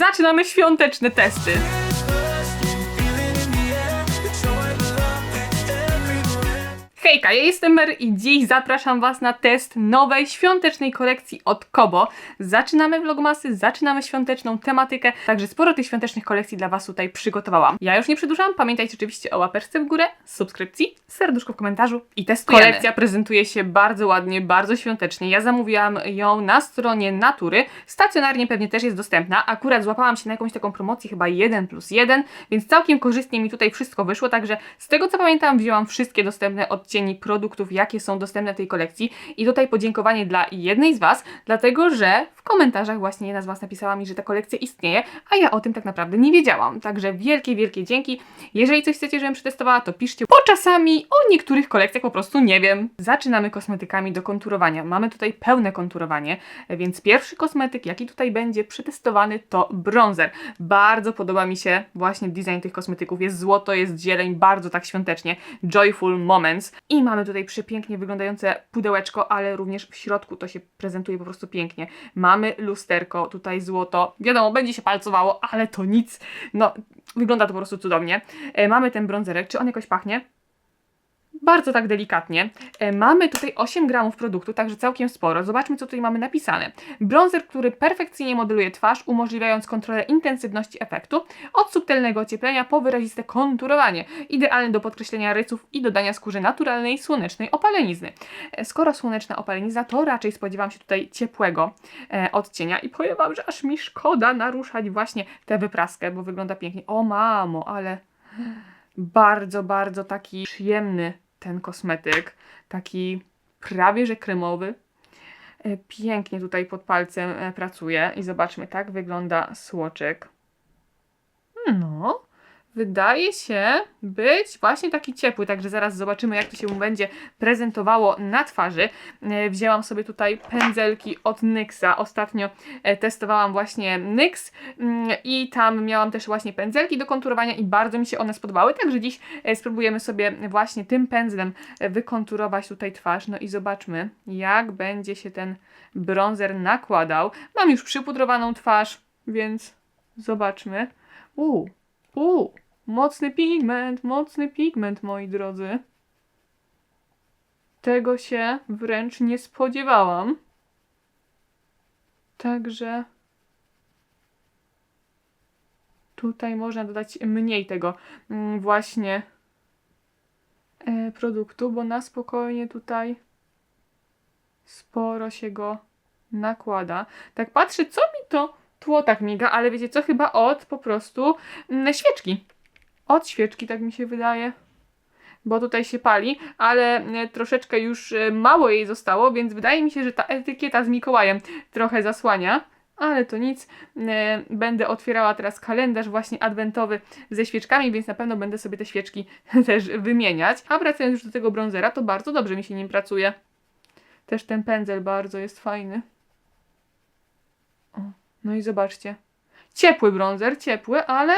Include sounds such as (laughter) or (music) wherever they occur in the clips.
zaczynamy świąteczne testy. Hejka, ja jestem Mer i dziś zapraszam Was na test nowej świątecznej kolekcji od Kobo. Zaczynamy vlogmasy, zaczynamy świąteczną tematykę, także sporo tych świątecznych kolekcji dla Was tutaj przygotowałam. Ja już nie przedłużam, pamiętajcie oczywiście o łapeczce w górę, subskrypcji, serduszko w komentarzu i testujemy. Kolekcja prezentuje się bardzo ładnie, bardzo świątecznie. Ja zamówiłam ją na stronie Natury, stacjonarnie pewnie też jest dostępna. Akurat złapałam się na jakąś taką promocję, chyba 1 plus 1, więc całkiem korzystnie mi tutaj wszystko wyszło, także z tego co pamiętam wzięłam wszystkie dostępne produktów, jakie są dostępne w tej kolekcji i tutaj podziękowanie dla jednej z Was, dlatego że w komentarzach właśnie jedna z Was napisała mi, że ta kolekcja istnieje, a ja o tym tak naprawdę nie wiedziałam. Także wielkie, wielkie dzięki. Jeżeli coś chcecie, żebym przetestowała, to piszcie, bo czasami o niektórych kolekcjach po prostu nie wiem. Zaczynamy kosmetykami do konturowania. Mamy tutaj pełne konturowanie, więc pierwszy kosmetyk, jaki tutaj będzie przetestowany, to bronzer. Bardzo podoba mi się właśnie design tych kosmetyków. Jest złoto, jest zieleń, bardzo tak świątecznie. Joyful Moments. I mamy tutaj przepięknie wyglądające pudełeczko, ale również w środku to się prezentuje po prostu pięknie. Mamy lusterko, tutaj złoto. Wiadomo, będzie się palcowało, ale to nic. No, wygląda to po prostu cudownie. E, mamy ten bronzerek. Czy on jakoś pachnie? Bardzo tak delikatnie. E, Mamy tutaj 8 gramów produktu, także całkiem sporo. Zobaczmy, co tutaj mamy napisane. Bronzer, który perfekcyjnie modeluje twarz, umożliwiając kontrolę intensywności efektu, od subtelnego ocieplenia po wyraziste konturowanie. Idealny do podkreślenia rysów i dodania skórze naturalnej, słonecznej opalenizny. E, Skoro słoneczna opalenizna, to raczej spodziewam się tutaj ciepłego e, odcienia i powiem Wam, że aż mi szkoda naruszać właśnie tę wypraskę, bo wygląda pięknie. O mamo, ale bardzo, bardzo taki przyjemny ten kosmetyk. Taki prawie że kremowy. E, Pięknie tutaj pod palcem e, pracuje i zobaczmy, tak wygląda słoczek. No, wydaje się być właśnie taki ciepły, także zaraz zobaczymy, jak to się mu będzie prezentowało na twarzy. E, Wzięłam sobie tutaj pędzelki od NYXa. Ostatnio e, testowałam właśnie NYX mm, i tam miałam też właśnie pędzelki do konturowania i bardzo mi się one spodobały, także dziś e, spróbujemy sobie właśnie tym pędzlem wykonturować tutaj twarz. No i zobaczmy, jak będzie się ten bronzer nakładał. Mam już przypudrowaną twarz, więc zobaczmy. Uuu, uuu, mocny pigment, mocny pigment, moi drodzy. Tego się wręcz nie spodziewałam. Także tutaj można dodać mniej tego mm, właśnie e, produktu, bo na spokojnie tutaj sporo się go nakłada. Tak patrzę, co mi to tło tak miga, ale wiecie co, chyba od po prostu mm, świeczki. Od świeczki, tak mi się wydaje. Bo tutaj się pali, ale e, troszeczkę już e, mało jej zostało, więc wydaje mi się, że ta etykieta z Mikołajem trochę zasłania. Ale to nic. E, Będę otwierała teraz kalendarz właśnie adwentowy ze świeczkami, więc na pewno będę sobie te świeczki (laughs) też wymieniać. A wracając już do tego bronzera, to bardzo dobrze mi się nim pracuje. Też ten pędzel bardzo jest fajny. No i zobaczcie. Ciepły bronzer, ciepły, ale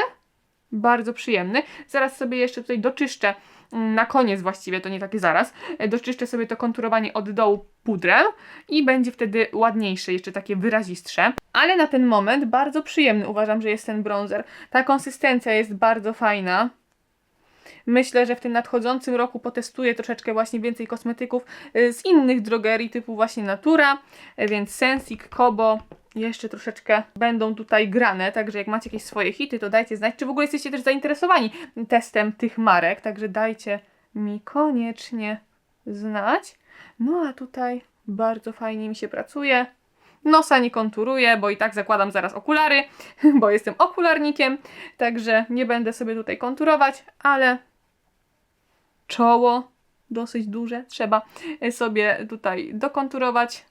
bardzo przyjemny. Zaraz sobie jeszcze tutaj doczyszczę, mm, na koniec właściwie, to nie takie zaraz, e, doczyszczę sobie to konturowanie od dołu pudrem i będzie wtedy ładniejsze, jeszcze takie wyrazistsze. Ale na ten moment bardzo przyjemny uważam, że jest ten bronzer. Ta konsystencja jest bardzo fajna. Myślę, że w tym nadchodzącym roku potestuję troszeczkę właśnie więcej kosmetyków y, z innych drogerii typu właśnie Natura, y, więc Sensik, Kobo, jeszcze troszeczkę będą tutaj grane, także jak macie jakieś swoje hity, to dajcie znać, czy w ogóle jesteście też zainteresowani testem tych marek, także dajcie mi koniecznie znać. No a tutaj bardzo fajnie mi się pracuje. Nosa nie konturuję, bo i tak zakładam zaraz okulary, (laughs) bo jestem okularnikiem, także nie będę sobie tutaj konturować, ale czoło dosyć duże, trzeba sobie tutaj dokonturować.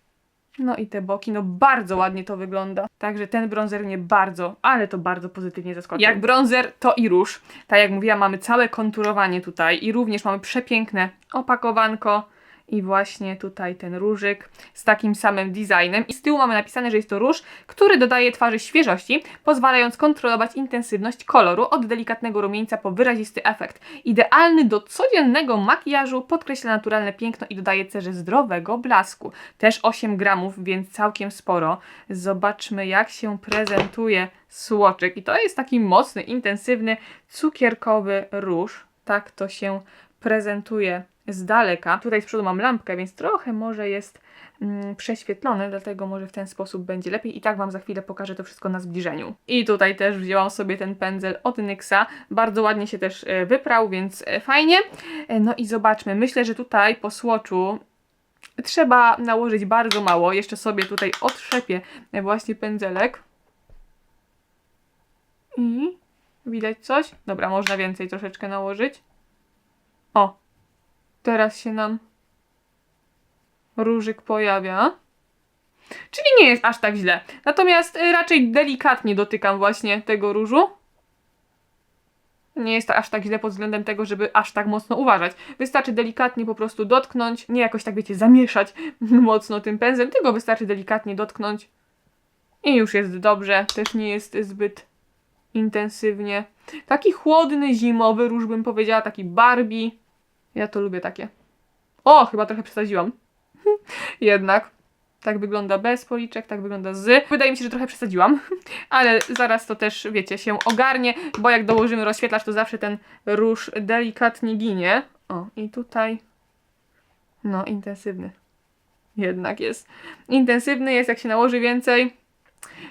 No i te boki, no bardzo ładnie to wygląda. Także ten bronzer mnie bardzo, ale to bardzo pozytywnie zaskoczył. Jak bronzer, to i róż. Tak jak mówiłam, mamy całe konturowanie tutaj i również mamy przepiękne opakowanko I właśnie tutaj ten różyk z takim samym designem. I z tyłu mamy napisane, że jest to róż, który dodaje twarzy świeżości, pozwalając kontrolować intensywność koloru od delikatnego rumieńca po wyrazisty efekt. Idealny do codziennego makijażu, podkreśla naturalne piękno i dodaje cerze zdrowego blasku. Też 8 gramów, więc całkiem sporo. Zobaczmy, jak się prezentuje słoczyk. I to jest taki mocny, intensywny, cukierkowy róż. Tak to się prezentuje z daleka. Tutaj z przodu mam lampkę, więc trochę może jest mm, dlatego może w ten sposób będzie lepiej. I tak Wam za chwilę pokażę to wszystko na zbliżeniu. I tutaj też wzięłam sobie ten pędzel od NYXa. Bardzo ładnie się też e, wyprał, więc e, fajnie. E, No i zobaczmy. Myślę, że tutaj po słoczu trzeba nałożyć bardzo mało. Jeszcze sobie tutaj otrzepię właśnie pędzelek. I widać coś? Dobra, można więcej troszeczkę nałożyć. O, teraz się nam różyk pojawia. Czyli nie jest aż tak źle. Natomiast y, raczej delikatnie dotykam właśnie tego różu. Nie jest to aż tak źle pod względem tego, żeby aż tak mocno uważać. Wystarczy delikatnie po prostu dotknąć, nie jakoś tak wiecie, zamieszać (laughs) mocno tym pędzlem, tylko wystarczy delikatnie dotknąć i już jest dobrze. Też nie jest zbyt intensywnie. Taki chłodny, zimowy róż bym powiedziała, taki Barbie. Ja to lubię takie. O, chyba trochę przesadziłam. (laughs) Jednak. Tak wygląda bez policzek, tak wygląda z. Wydaje mi się, że trochę przesadziłam, (laughs) ale zaraz to też, wiecie, się ogarnie, bo jak dołożymy rozświetlacz, to zawsze ten róż delikatnie ginie. O, i tutaj. No, intensywny. Jednak jest. Intensywny jest, jak się nałoży więcej.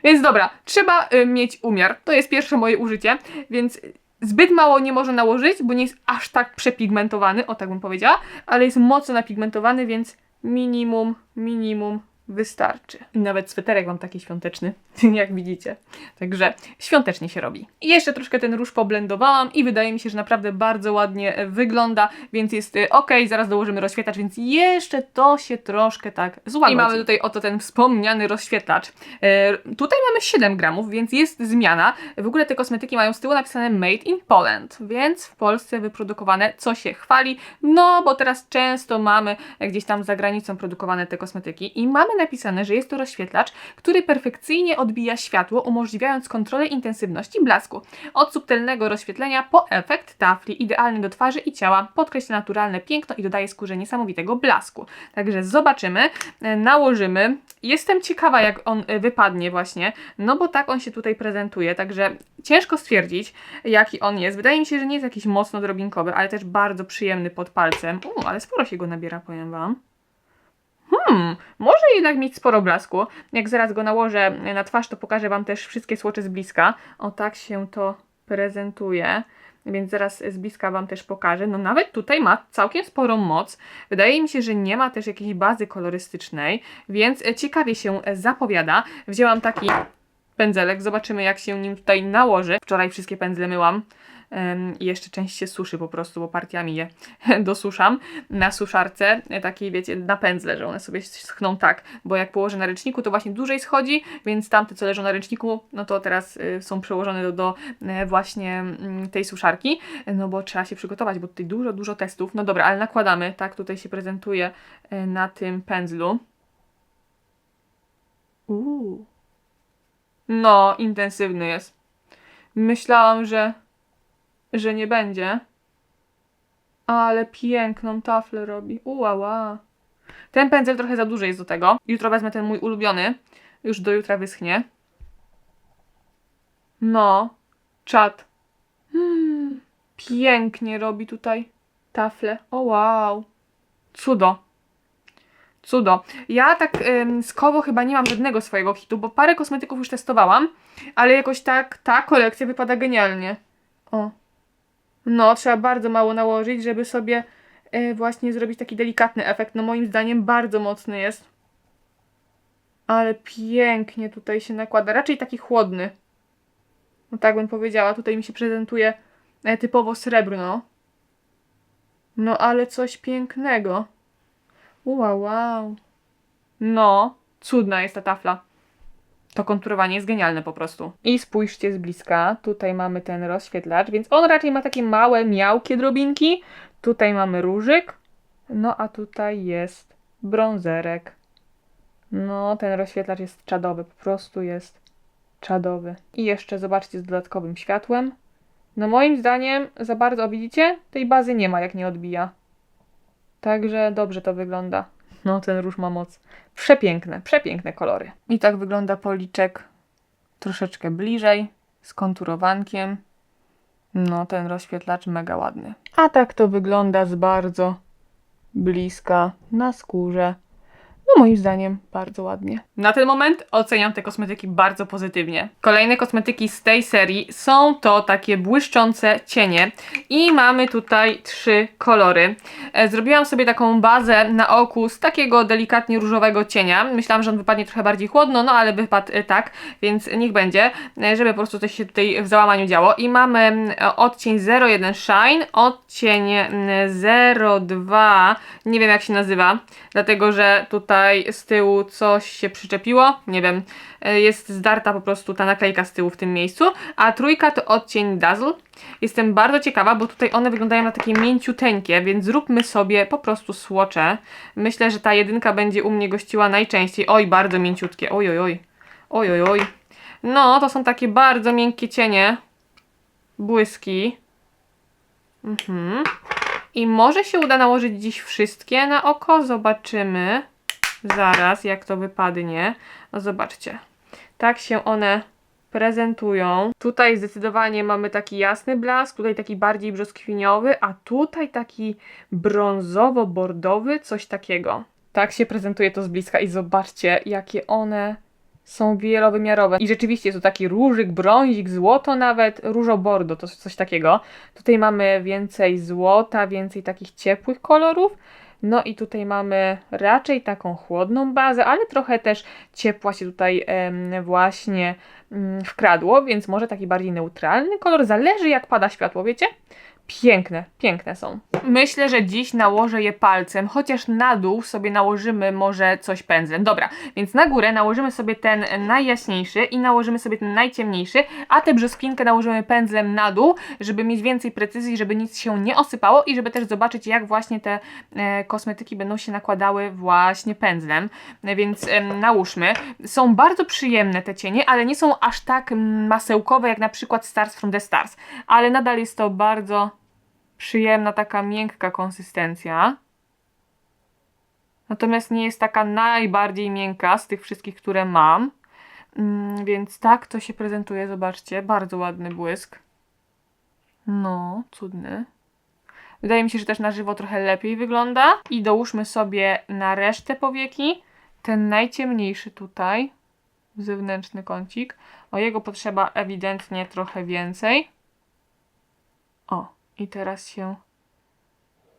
Więc dobra, trzeba y, mieć umiar. To jest pierwsze moje użycie, więc zbyt mało nie może nałożyć, bo nie jest aż tak przepigmentowany, o tak bym powiedziała, ale jest mocno napigmentowany, więc minimum, minimum wystarczy. Nawet sweterek mam taki świąteczny, (laughs) jak widzicie. Także świątecznie się robi. I jeszcze troszkę ten róż poblendowałam i wydaje mi się, że naprawdę bardzo ładnie e, wygląda, więc jest e, ok. Zaraz dołożymy rozświetlacz, więc jeszcze to się troszkę tak złagodzi. I mamy tutaj oto ten wspomniany rozświetlacz. E, tutaj mamy 7 gramów, więc jest zmiana. W ogóle te kosmetyki mają z tyłu napisane Made in Poland, więc w Polsce wyprodukowane, co się chwali, no bo teraz często mamy gdzieś tam za granicą produkowane te kosmetyki i mamy napisane, że jest to rozświetlacz, który perfekcyjnie odbija światło, umożliwiając kontrolę intensywności blasku. Od subtelnego rozświetlenia po efekt tafli, idealny do twarzy i ciała, podkreśla naturalne piękno i dodaje skórze niesamowitego blasku. Także zobaczymy, e, nałożymy. Jestem ciekawa, jak on e, wypadnie właśnie, no bo tak on się tutaj prezentuje, także ciężko stwierdzić, jaki on jest. Wydaje mi się, że nie jest jakiś mocno drobinkowy, ale też bardzo przyjemny pod palcem. U, ale sporo się go nabiera, powiem Wam. Hmm, może jednak mieć sporo blasku. Jak zaraz go nałożę na twarz, to pokażę Wam też wszystkie słocze z bliska. O tak się to prezentuje. Więc zaraz z bliska Wam też pokażę. No nawet tutaj ma całkiem sporą moc. Wydaje mi się, że nie ma też jakiejś bazy kolorystycznej, więc ciekawie się zapowiada. Wzięłam taki pędzelek, zobaczymy jak się nim tutaj nałoży. Wczoraj wszystkie pędzle myłam. I jeszcze część się suszy po prostu, bo partiami je (laughs) dosuszam na suszarce, e, takiej wiecie, na pędzle, że one sobie schną tak, bo jak położę na ręczniku, to właśnie dłużej schodzi, więc tamte, co leżą na ręczniku, no to teraz y, są przełożone do, do y, właśnie y, tej suszarki, no bo trzeba się przygotować, bo tutaj dużo, dużo testów. No dobra, ale nakładamy, tak, tutaj się prezentuje y, na tym pędzlu. Uuu. No, intensywny jest. Myślałam, że że nie będzie. Ale piękną taflę robi. Uała. Ten pędzel trochę za duży jest do tego. Jutro wezmę ten mój ulubiony. Już do jutra wyschnie. No. Czad. Hmm. Pięknie robi tutaj taflę. O wow. Cudo. Cudo. Ja tak ym, z Kowo chyba nie mam żadnego swojego hitu, bo parę kosmetyków już testowałam, ale jakoś tak ta kolekcja wypada genialnie. O. No, trzeba bardzo mało nałożyć, żeby sobie e, właśnie zrobić taki delikatny efekt. No moim zdaniem bardzo mocny jest. Ale pięknie tutaj się nakłada. Raczej taki chłodny. No tak bym powiedziała. Tutaj mi się prezentuje e, typowo srebrno. No ale coś pięknego. Wow, wow. No, cudna jest ta tafla. To konturowanie jest genialne po prostu. I spójrzcie z bliska, tutaj mamy ten rozświetlacz, więc on raczej ma takie małe, miałkie drobinki. Tutaj mamy różyk, No a tutaj jest brązerek. No, ten rozświetlacz jest czadowy, po prostu jest czadowy. I jeszcze zobaczcie z dodatkowym światłem. No moim zdaniem za bardzo, widzicie? Tej bazy nie ma, jak nie odbija. Także dobrze to wygląda. No, ten róż ma moc. Przepiękne, przepiękne kolory. I tak wygląda policzek troszeczkę bliżej, z konturowankiem. No, ten rozświetlacz mega ładny. A tak to wygląda z bardzo bliska na skórze. No moim zdaniem bardzo ładnie. Na ten moment oceniam te kosmetyki bardzo pozytywnie. Kolejne kosmetyki z tej serii są to takie błyszczące cienie i mamy tutaj trzy kolory. E, Zrobiłam sobie taką bazę na oku z takiego delikatnie różowego cienia. Myślałam, że on wypadnie trochę bardziej chłodno, no ale wypadł e, tak, więc niech będzie, e, żeby po prostu coś się tutaj w załamaniu działo. I mamy odcień 01 Shine, odcień mm, 02, nie wiem jak się nazywa, dlatego że tutaj z tyłu coś się przyczepiło, nie wiem, e, jest zdarta po prostu ta naklejka z tyłu w tym miejscu, a trójka to odcień Dazzle. Jestem bardzo ciekawa, bo tutaj one wyglądają na takie mięciuteńkie, więc zróbmy sobie po prostu słocze. Myślę, że ta jedynka będzie u mnie gościła najczęściej. Oj, bardzo mięciutkie, oj, oj, oj, oj, oj, oj. No, to są takie bardzo miękkie cienie, błyski. Mhm. I może się uda nałożyć dziś wszystkie na oko, zobaczymy. Zaraz, jak to wypadnie. No zobaczcie. Tak się one prezentują. Tutaj zdecydowanie mamy taki jasny blask, tutaj taki bardziej brzoskwiniowy, a tutaj taki brązowo-bordowy, coś takiego. Tak się prezentuje to z bliska i zobaczcie, jakie one są wielowymiarowe. I rzeczywiście jest to taki różyk, brązik, złoto nawet, różo-bordo, to coś takiego. Tutaj mamy więcej złota, więcej takich ciepłych kolorów. No i tutaj mamy raczej taką chłodną bazę, ale trochę też ciepła się tutaj właśnie mm, wkradło, więc może taki bardziej neutralny kolor. Zależy jak pada światło, wiecie? Piękne, piękne są. Myślę, że dziś nałożę je palcem, chociaż na dół sobie nałożymy może coś pędzlem. Dobra, więc na górę nałożymy sobie ten najjaśniejszy i nałożymy sobie ten najciemniejszy, a tę brzoskwinkę nałożymy pędzlem na dół, żeby mieć więcej precyzji, żeby nic się nie osypało i żeby też zobaczyć, jak właśnie te e, kosmetyki będą się nakładały właśnie pędzlem. Więc e, nałóżmy. Są bardzo przyjemne te cienie, ale nie są aż tak masełkowe, jak na przykład Stars from the Stars. Ale nadal jest to bardzo przyjemna, taka miękka konsystencja. Natomiast nie jest taka najbardziej miękka z tych wszystkich, które mam. Mm, więc tak to się prezentuje, zobaczcie. Bardzo ładny błysk. No, cudny. Wydaje mi się, że też na żywo trochę lepiej wygląda. I dołóżmy sobie na resztę powieki ten najciemniejszy tutaj, zewnętrzny kącik. O jego potrzeba ewidentnie trochę więcej. O, i teraz się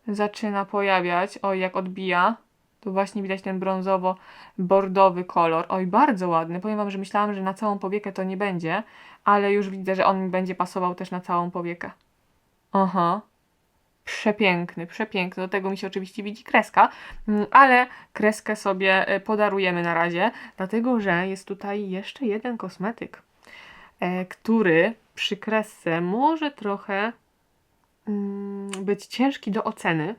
zaczyna pojawiać. Oj, jak odbija. Tu właśnie widać ten brązowo-bordowy kolor. Oj, bardzo ładny. Powiem Wam, że myślałam, że na całą powiekę to nie będzie, ale już widzę, że on mi będzie pasował też na całą powiekę. Aha. Przepiękny, przepiękny. Do tego mi się oczywiście widzi kreska, mm, ale kreskę sobie e, podarujemy na razie, dlatego że jest tutaj jeszcze jeden kosmetyk, e, który przy kresce może trochę być ciężki do oceny,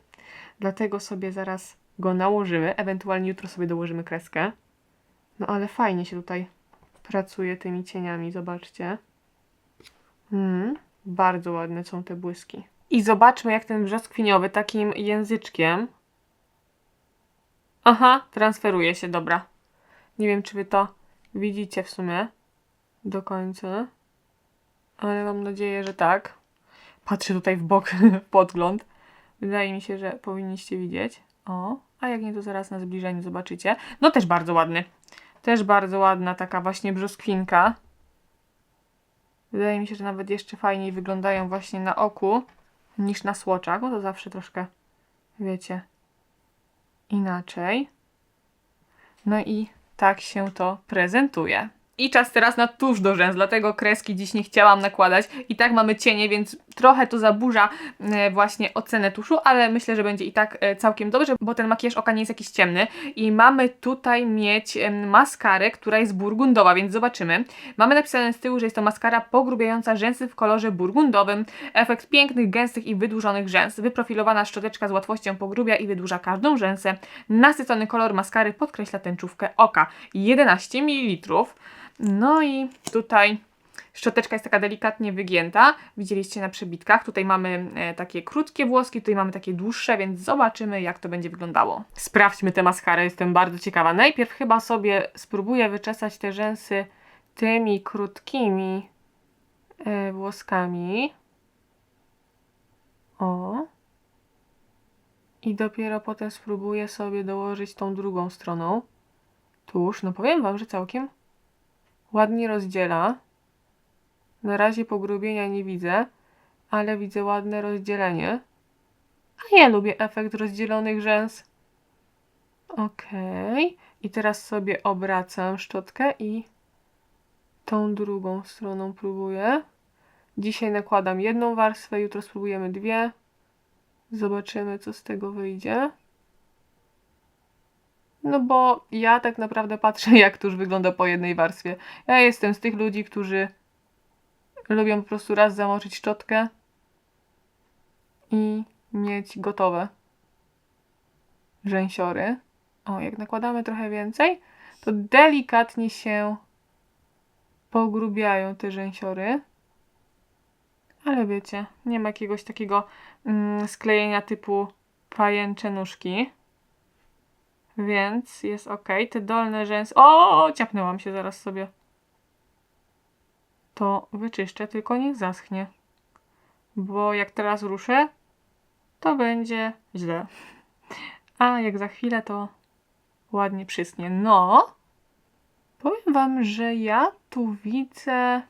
dlatego sobie zaraz go nałożymy, ewentualnie jutro sobie dołożymy kreskę. No ale fajnie się tutaj pracuje tymi cieniami, zobaczcie. Mm, bardzo ładne są te błyski. I zobaczmy, jak ten brzoskwiniowy takim języczkiem. Aha, transferuje się, dobra. Nie wiem, czy wy to widzicie w sumie do końca, ale mam nadzieję, że tak. Patrzę tutaj w bok, (laughs) w podgląd. Wydaje mi się, że powinniście widzieć. O, a jak nie, to zaraz na zbliżeniu zobaczycie. No też bardzo ładny. Też bardzo ładna taka właśnie brzoskwinka. Wydaje mi się, że nawet jeszcze fajniej wyglądają właśnie na oku niż na słoczach, bo to zawsze troszkę, wiecie, inaczej. No i tak się to prezentuje. I czas teraz na tusz do rzęs, dlatego kreski dziś nie chciałam nakładać. I tak mamy cienie, więc Trochę to zaburza e, właśnie ocenę tuszu, ale myślę, że będzie i tak e, całkiem dobrze, bo ten makijaż oka nie jest jakiś ciemny. I mamy tutaj mieć maskarę, która jest burgundowa, więc zobaczymy. Mamy napisane z tyłu, że jest to maskara pogrubiająca rzęsy w kolorze burgundowym. Efekt pięknych, gęstych i wydłużonych rzęs. Wyprofilowana szczoteczka z łatwością pogrubia i wydłuża każdą rzęsę. Nasycony kolor maskary podkreśla tęczówkę oka. 11 ml. No i tutaj Szczoteczka jest taka delikatnie wygięta. Widzieliście na przebitkach. Tutaj mamy e, takie krótkie włoski, tutaj mamy takie dłuższe, więc zobaczymy, jak to będzie wyglądało. Sprawdźmy tę maskarę, jestem bardzo ciekawa. Najpierw chyba sobie spróbuję wyczesać te rzęsy tymi krótkimi e, włoskami. O. I dopiero potem spróbuję sobie dołożyć tą drugą stroną. Tuż, no powiem Wam, że całkiem ładnie rozdziela. Na razie pogrubienia nie widzę, ale widzę ładne rozdzielenie. A ja lubię efekt rozdzielonych rzęs. Okej. I teraz sobie obracam szczotkę i tą drugą stroną próbuję. Dzisiaj nakładam jedną warstwę, jutro spróbujemy dwie. Zobaczymy, co z tego wyjdzie. No bo ja tak naprawdę patrzę, (laughs) jak tuż wygląda po jednej warstwie. Ja jestem z tych ludzi, którzy lubią po prostu raz zamoczyć szczotkę i mieć gotowe rzęsiory. O, jak nakładamy trochę więcej, to delikatnie się pogrubiają te rzęsiory. Ale wiecie, nie ma jakiegoś takiego mm, sklejenia typu pajęcze nóżki. Więc jest ok. Te dolne rzęsy. O, ciapnęłam się zaraz sobie to wyczyszczę, tylko niech zaschnie. Bo jak teraz ruszę, to będzie źle. A jak za chwilę, to ładnie przyschnie. No, powiem Wam, że ja tu widzę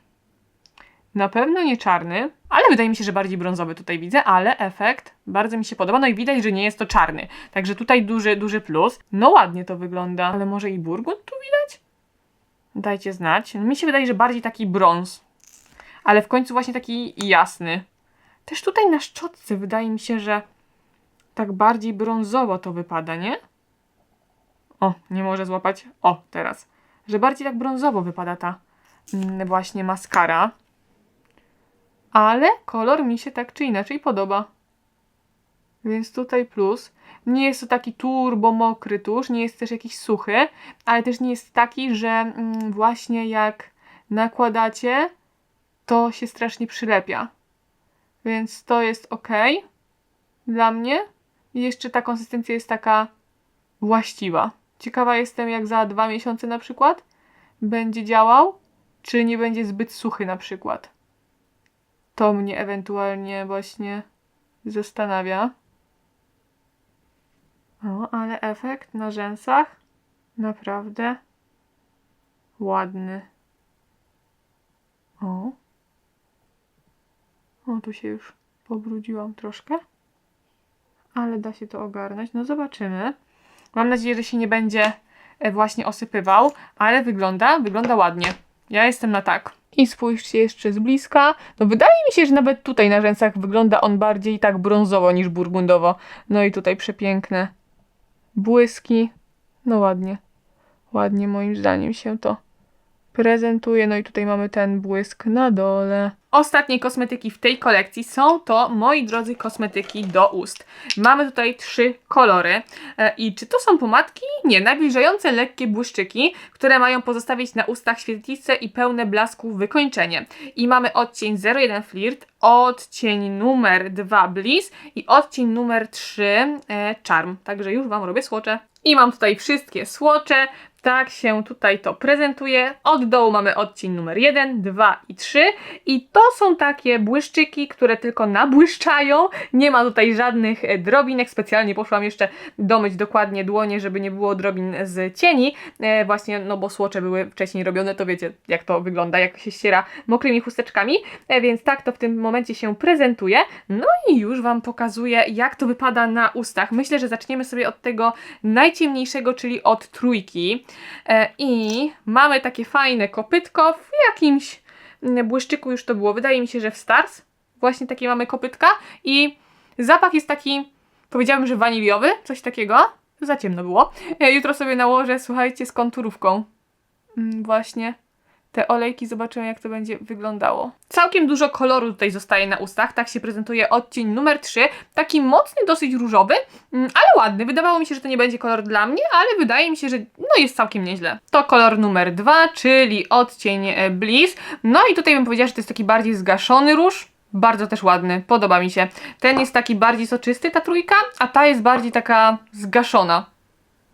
na pewno nie czarny, ale wydaje mi się, że bardziej brązowy tutaj widzę, ale efekt bardzo mi się podoba. No i widać, że nie jest to czarny. Także tutaj duży, duży plus. No ładnie to wygląda, ale może i burgund tu widać? Dajcie znać. Mi się wydaje, że bardziej taki brąz. Ale w końcu właśnie taki jasny. Też tutaj na szczotce wydaje mi się, że tak bardziej brązowo to wypada, nie? O, nie może złapać. O, teraz. Że bardziej tak brązowo wypada ta mm, właśnie maskara. Ale kolor mi się tak czy inaczej podoba. Więc tutaj plus. Nie jest to taki turbo mokry tusz, nie jest też jakiś suchy, ale też nie jest taki, że mm, właśnie jak nakładacie, to się strasznie przylepia. Więc to jest ok dla mnie. I jeszcze ta konsystencja jest taka właściwa. Ciekawa jestem, jak za dwa miesiące na przykład będzie działał, czy nie będzie zbyt suchy na przykład. To mnie ewentualnie właśnie zastanawia. O, ale efekt na rzęsach naprawdę ładny. O. O, tu się już pobrudziłam troszkę. Ale da się to ogarnąć. No zobaczymy. Mam nadzieję, że się nie będzie e, właśnie osypywał, ale wygląda, wygląda ładnie. Ja jestem na tak. I spójrzcie jeszcze z bliska. No wydaje mi się, że nawet tutaj na rzęsach wygląda on bardziej tak brązowo niż burgundowo. No i tutaj przepiękne błyski. No ładnie. Ładnie moim zdaniem się to prezentuje. No i tutaj mamy ten błysk na dole. Ostatnie kosmetyki w tej kolekcji są to, moi drodzy, kosmetyki do ust. Mamy tutaj trzy kolory. E, I czy to są pomadki? Nie, nawilżające lekkie błyszczyki, które mają pozostawić na ustach świetlice i pełne blasków wykończenie. I mamy odcień 01 Flirt, odcień numer 2 Bliss i odcień numer 3 e, Charm. Także już Wam robię słocze. I mam tutaj wszystkie słocze. Tak się tutaj to prezentuje. Od dołu mamy odcień numer 1, 2 i 3 i to są takie błyszczyki, które tylko nabłyszczają. Nie ma tutaj żadnych e, drobinek. Specjalnie poszłam jeszcze domyć dokładnie dłonie, żeby nie było drobin z cieni. E, właśnie, no bo słocze były wcześniej robione, to wiecie jak to wygląda, jak się ściera mokrymi chusteczkami. E, więc tak to w tym momencie się prezentuje. No i już Wam pokazuję, jak to wypada na ustach. Myślę, że zaczniemy sobie od tego najciemniejszego, czyli od trójki. E, I mamy takie fajne kopytko w jakimś mm, błyszczyku już to było. Wydaje mi się, że w Stars Właśnie takie mamy kopytka i zapach jest taki, powiedziałabym, że waniliowy, coś takiego. Za ciemno było. E, Jutro sobie nałożę, słuchajcie, z konturówką. Mm, Właśnie te olejki, zobaczymy jak to będzie wyglądało. Całkiem dużo koloru tutaj zostaje na ustach, tak się prezentuje odcień numer 3, taki mocny, dosyć różowy, mm, ale ładny. Wydawało mi się, że to nie będzie kolor dla mnie, ale wydaje mi się, że no jest całkiem nieźle. To kolor numer 2, czyli odcień e, Bliss. No i tutaj bym powiedziała, że to jest taki bardziej zgaszony róż. Bardzo też ładny, podoba mi się. Ten jest taki bardziej soczysty, ta trójka, a ta jest bardziej taka zgaszona,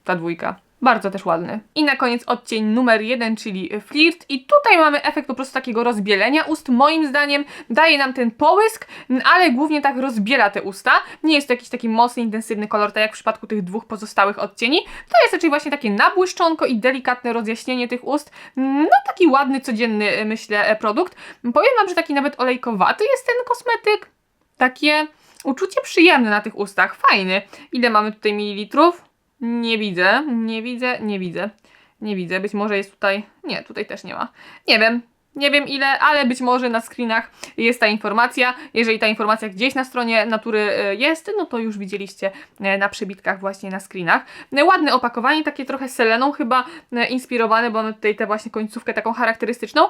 ta dwójka. Bardzo też ładny. I na koniec odcień numer jeden, czyli flirt. I tutaj mamy efekt po prostu takiego rozbielenia ust. Moim zdaniem daje nam ten połysk, ale głównie tak rozbiela te usta. Nie jest to jakiś taki mocny, intensywny kolor, tak jak w przypadku tych dwóch pozostałych odcieni. To jest raczej właśnie takie nabłyszczonko i delikatne rozjaśnienie tych ust. No taki ładny, codzienny, e, myślę, e, produkt. Powiem Wam, że taki nawet olejkowaty jest ten kosmetyk. Takie uczucie przyjemne na tych ustach, fajny. Ile mamy tutaj mililitrów? Nie widzę, nie widzę, nie widzę. Nie widzę, być może jest tutaj. Nie, tutaj też nie ma. Nie wiem. Nie wiem ile, ale być może na screenach jest ta informacja. Jeżeli ta informacja gdzieś na stronie natury e, jest, no to już widzieliście e, na przybitkach właśnie na screenach. E, Ładne opakowanie, takie trochę seleną chyba inspirowane, bo mamy tutaj tę właśnie końcówkę taką charakterystyczną.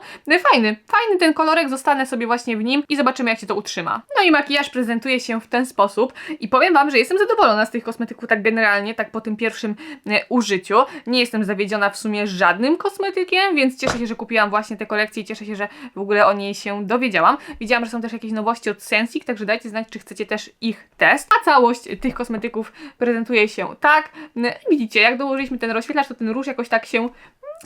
Fajny, fajny ten kolorek, zostanę sobie właśnie w nim i zobaczymy jak się to utrzyma. No i makijaż prezentuje się w ten sposób i powiem Wam, że jestem zadowolona z tych kosmetyków tak generalnie, tak po tym pierwszym użyciu. Nie jestem zawiedziona w sumie żadnym kosmetykiem, więc cieszę się, że kupiłam właśnie te kolekcje i cieszę się, że w ogóle o niej się dowiedziałam. Widziałam, że są też jakieś nowości od Sensic, także dajcie znać, czy chcecie też ich test. A całość tych kosmetyków prezentuje się tak. Widzicie, jak dołożyliśmy ten rozświetlacz, to ten róż jakoś tak się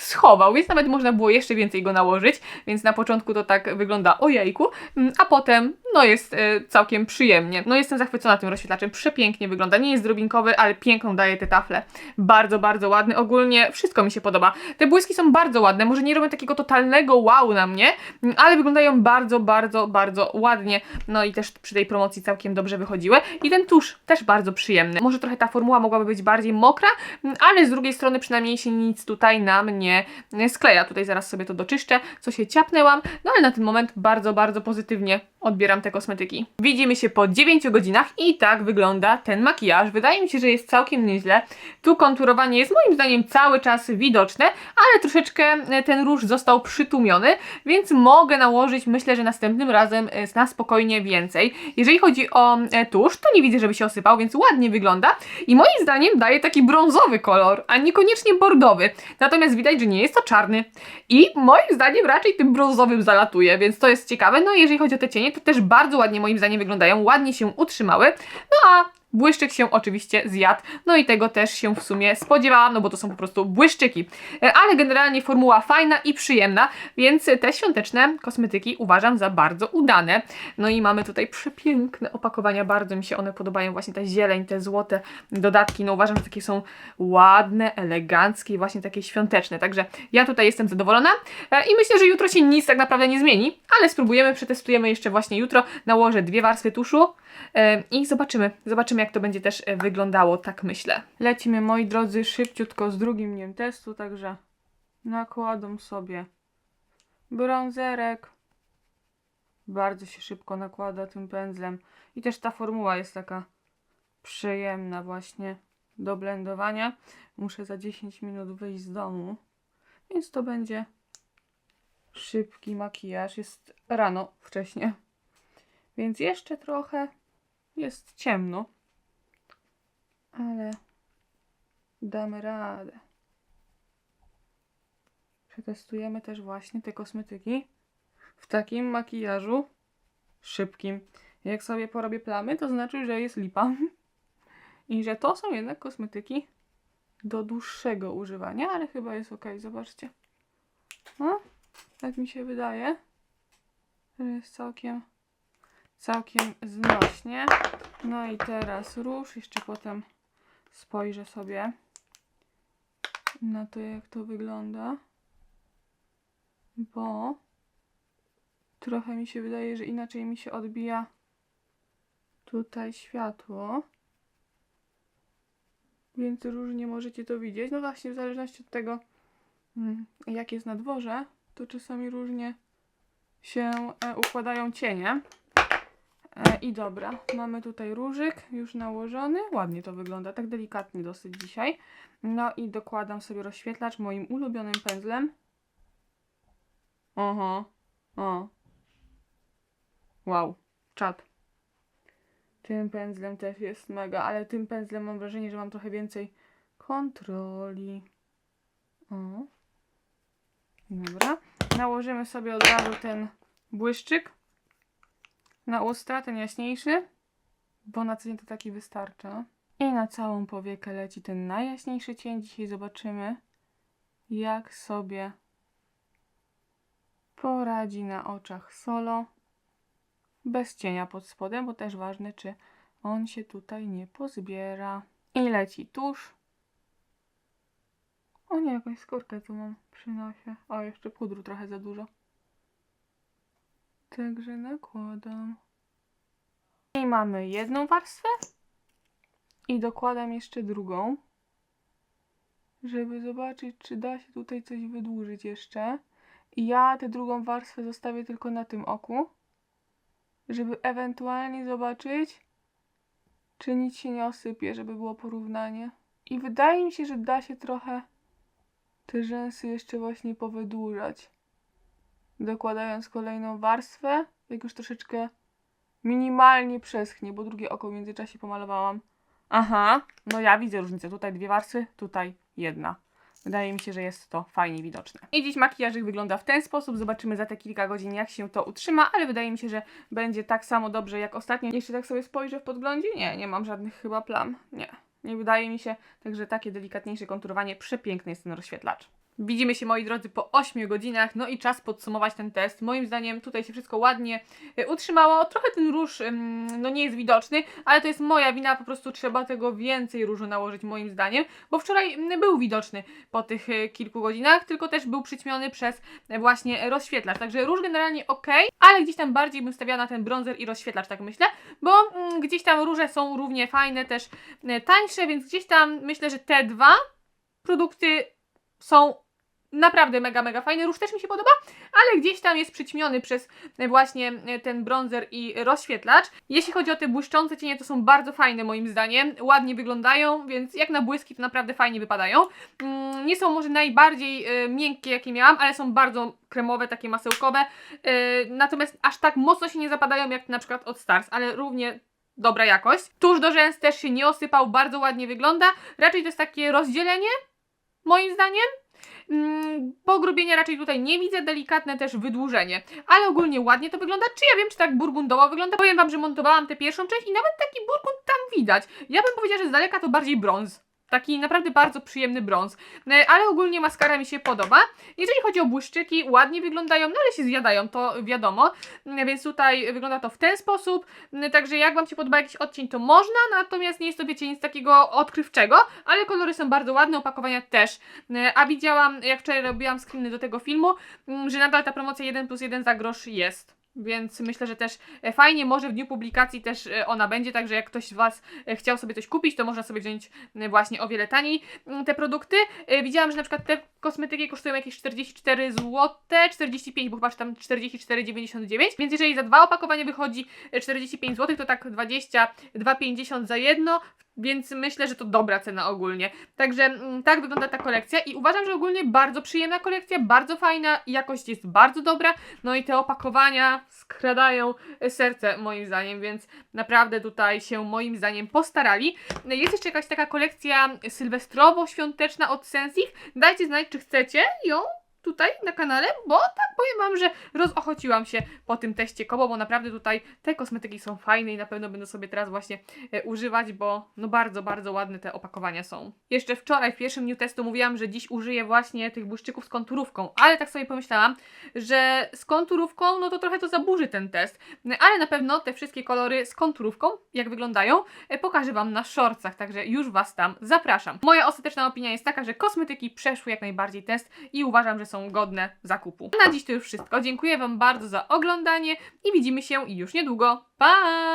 schował, więc nawet można było jeszcze więcej go nałożyć, więc na początku to tak wygląda o jajku, mm, a potem no jest e, całkiem przyjemnie. No jestem zachwycona tym rozświetlaczem, przepięknie wygląda, nie jest drobinkowy, ale piękną daje te tafle. Bardzo, bardzo ładny, ogólnie wszystko mi się podoba. Te błyski są bardzo ładne, może nie robią takiego totalnego wow na mnie, mm, ale wyglądają bardzo, bardzo, bardzo ładnie, no i też przy tej promocji całkiem dobrze wychodziły i ten tusz też bardzo przyjemny. Może trochę ta formuła mogłaby być bardziej mokra, mm, ale z drugiej strony przynajmniej się nic tutaj nam nie nie skleja. Tutaj zaraz sobie to doczyszczę, co się ciapnęłam, no ale na ten moment bardzo, bardzo pozytywnie odbieram te kosmetyki. Widzimy się po 9 godzinach i tak wygląda ten makijaż. Wydaje mi się, że jest całkiem nieźle. Tu konturowanie jest moim zdaniem cały czas widoczne, ale troszeczkę e, ten róż został przytłumiony, więc mogę nałożyć, myślę, że następnym razem e, na spokojnie więcej. Jeżeli chodzi o e, tusz, to nie widzę, żeby się osypał, więc ładnie wygląda i moim zdaniem daje taki brązowy kolor, a niekoniecznie bordowy. Natomiast widać, że nie jest to czarny. I moim zdaniem raczej tym brązowym zalatuje, więc to jest ciekawe. No i jeżeli chodzi o te cienie, to też bardzo ładnie moim zdaniem wyglądają, ładnie się utrzymały. No a błyszczyk się oczywiście zjadł, no i tego też się w sumie spodziewałam, no bo to są po prostu błyszczyki. E, Ale generalnie formuła fajna i przyjemna, więc te świąteczne kosmetyki uważam za bardzo udane. No i mamy tutaj przepiękne opakowania, bardzo mi się one podobają, właśnie ta zieleń, te złote dodatki, no uważam, że takie są ładne, eleganckie i właśnie takie świąteczne, także ja tutaj jestem zadowolona E, i myślę, że jutro się nic tak naprawdę nie zmieni, ale spróbujemy, przetestujemy jeszcze właśnie jutro, nałożę dwie warstwy tuszu i zobaczymy, zobaczymy jak to będzie też e, wyglądało, tak myślę. Lecimy moi drodzy szybciutko z drugim dniem testu, także nakładam sobie bronzerek. Bardzo się szybko nakłada tym pędzlem i też ta formuła jest taka przyjemna właśnie do blendowania. Muszę za 10 minut wyjść z domu, więc to będzie szybki makijaż. Jest rano wcześnie, więc jeszcze trochę jest ciemno, ale damy radę. Przetestujemy też właśnie te kosmetyki w takim makijażu szybkim. Jak sobie porobię plamy, to znaczy, że jest lipa. (laughs) I że to są jednak kosmetyki do dłuższego używania, ale chyba jest ok, zobaczcie. No, tak mi się wydaje, że jest całkiem, całkiem znośnie. No i teraz róż, jeszcze potem spojrzę sobie na to, jak to wygląda, bo trochę mi się wydaje, że inaczej mi się odbija tutaj światło. Więc różnie możecie to widzieć. No właśnie, w zależności od tego, mm, jak jest na dworze, to czasami różnie się e, układają cienie. E, I dobra, mamy tutaj różyk już nałożony. Ładnie to wygląda, tak delikatnie dosyć dzisiaj. No i dokładam sobie rozświetlacz moim ulubionym pędzlem. Oho, o. Wow, czad. Tym pędzlem też jest mega, ale tym pędzlem mam wrażenie, że mam trochę więcej kontroli. O. Dobra. Nałożymy sobie od razu ten błyszczyk na usta, ten jaśniejszy, bo na co dzień to taki wystarcza. I na całą powiekę leci ten najjaśniejszy cień. Dzisiaj zobaczymy, jak sobie poradzi na oczach solo. Bez cienia pod spodem, bo też ważne, czy on się tutaj nie pozbiera. I leci tusz. O nie, jakąś skórkę tu mam przy nosie. O, jeszcze pudru trochę za dużo. Także nakładam. I mamy jedną warstwę. I dokładam jeszcze drugą. Żeby zobaczyć, czy da się tutaj coś wydłużyć jeszcze. I ja tę drugą warstwę zostawię tylko na tym oku. Żeby ewentualnie zobaczyć, czy nic się nie osypie, żeby było porównanie. I wydaje mi się, że da się trochę te rzęsy jeszcze właśnie powydłużać. Dokładając kolejną warstwę, jak już troszeczkę minimalnie przeschnie, bo drugie oko w międzyczasie pomalowałam. Aha, no ja widzę różnicę. Tutaj dwie warstwy, tutaj jedna. Wydaje mi się, że jest to fajnie widoczne. I dziś makijażyk wygląda w ten sposób. Zobaczymy za te kilka godzin, jak się to utrzyma, ale wydaje mi się, że będzie tak samo dobrze jak ostatnio. Jeszcze tak sobie spojrzę w podglądzie. Nie, nie mam żadnych chyba plam. Nie, nie wydaje mi się. Także takie delikatniejsze konturowanie. Przepiękny jest ten rozświetlacz. Widzimy się, moi drodzy, po 8 godzinach, no i czas podsumować ten test. Moim zdaniem tutaj się wszystko ładnie e, utrzymało. Trochę ten róż, no nie jest widoczny, ale to jest moja wina, po prostu trzeba tego więcej różu nałożyć, moim zdaniem, bo wczoraj był widoczny po tych e, kilku godzinach, tylko też był przyćmiony przez e, właśnie rozświetlacz. Także róż generalnie ok, ale gdzieś tam bardziej bym stawiała na ten bronzer i rozświetlacz, tak myślę, bo mm, gdzieś tam róże są równie fajne, też tańsze, więc gdzieś tam myślę, że te dwa produkty są naprawdę mega, mega fajny. Róż też mi się podoba, ale gdzieś tam jest przyćmiony przez e, właśnie e, ten bronzer i rozświetlacz. Jeśli chodzi o te błyszczące cienie, to są bardzo fajne moim zdaniem. Ładnie wyglądają, więc jak na błyski to naprawdę fajnie wypadają. Mm, Nie są może najbardziej e, miękkie, jakie miałam, ale są bardzo kremowe, takie masełkowe. Natomiast aż tak mocno się nie zapadają jak na przykład od Stars, ale równie dobra jakość. Tuż do rzęs też się nie osypał, bardzo ładnie wygląda. Raczej to jest takie rozdzielenie, moim zdaniem. Mm, Pogrubienia raczej tutaj nie widzę, delikatne też wydłużenie, ale ogólnie ładnie to wygląda. Czy ja wiem, czy tak burgundowo wygląda? Powiem Wam, że montowałam tę pierwszą część i nawet taki burgund tam widać. Ja bym powiedziała, że z daleka to bardziej brąz. Taki naprawdę bardzo przyjemny brąz. E, Ale ogólnie maskara mi się podoba. Jeżeli chodzi o błyszczyki, ładnie wyglądają, no ale się zjadają, to wiadomo. E, Więc tutaj wygląda to w ten sposób. E, Także jak Wam się podoba jakiś odcień, to można, natomiast nie jest to, wiecie, nic takiego odkrywczego, ale kolory są bardzo ładne, opakowania też. A widziałam, jak wczoraj robiłam screeny do tego filmu, że nadal ta promocja 1 plus 1 za grosz jest. Więc myślę, że też e, fajnie, może w dniu publikacji też e, ona będzie, także jak ktoś z Was e, chciał sobie coś kupić, to można sobie wziąć właśnie o wiele taniej mm, te produkty. Widziałam, że na przykład te kosmetyki kosztują jakieś 44 zł, 45, bo chyba tam 44,99, więc jeżeli za dwa opakowania wychodzi e, 45 zł, to tak 22,50 za jedno, więc myślę, że to dobra cena ogólnie. Także mm, tak wygląda ta kolekcja i uważam, że ogólnie bardzo przyjemna kolekcja, bardzo fajna, jakość jest bardzo dobra, no i te opakowania skradają serce moim zdaniem, więc naprawdę tutaj się moim zdaniem postarali. Jest jeszcze jakaś taka kolekcja sylwestrowo-świąteczna od Sensich. Dajcie znać, czy chcecie ją tutaj na kanale, bo tak powiem Wam, że rozochociłam się po tym teście Kobo, bo naprawdę tutaj te kosmetyki są fajne i na pewno będę sobie teraz właśnie e, używać, bo no bardzo, bardzo ładne te opakowania są. Jeszcze wczoraj w pierwszym dniu testu mówiłam, że dziś użyję właśnie tych błyszczyków z konturówką, ale tak sobie pomyślałam, że z konturówką, no to trochę to zaburzy ten test, ale na pewno te wszystkie kolory z konturówką, jak wyglądają, e, pokażę Wam na shortsach, także już Was tam zapraszam. Moja ostateczna opinia jest taka, że kosmetyki przeszły jak najbardziej test i uważam, że są godne zakupu. Na dziś to już wszystko. Dziękuję Wam bardzo za oglądanie i widzimy się już niedługo. Pa!